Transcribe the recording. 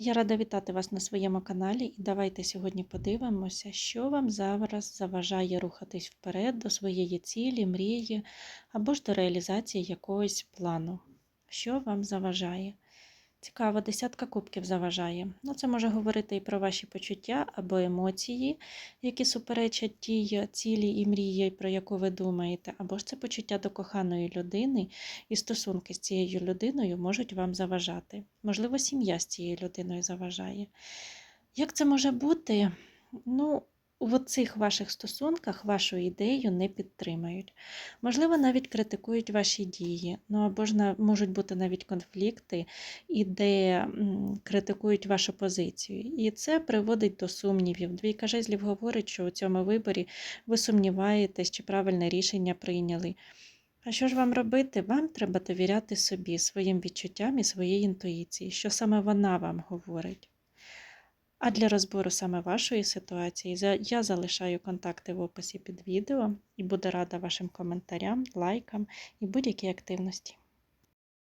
Я рада вітати вас на своєму каналі і давайте сьогодні подивимося, що вам зараз заважає рухатись вперед до своєї цілі, мрії або ж до реалізації якогось плану. Що вам заважає? Цікаво, десятка кубків заважає. Ну, це може говорити і про ваші почуття або емоції, які суперечать тій цілі і мрії, про яку ви думаєте, або ж це почуття до коханої людини, і стосунки з цією людиною можуть вам заважати. Можливо, сім'я з цією людиною заважає. Як це може бути? Ну, в цих ваших стосунках вашу ідею не підтримають. Можливо, навіть критикують ваші дії, ну або ж можуть бути навіть конфлікти, і де критикують вашу позицію. І це приводить до сумнівів. Двійка жезлів говорить, що у цьому виборі ви сумніваєтесь, чи правильне рішення прийняли. А що ж вам робити? Вам треба довіряти собі, своїм відчуттям і своїй інтуїції, що саме вона вам говорить. А для розбору саме вашої ситуації я залишаю контакти в описі під відео і буду рада вашим коментарям, лайкам і будь-якій активності.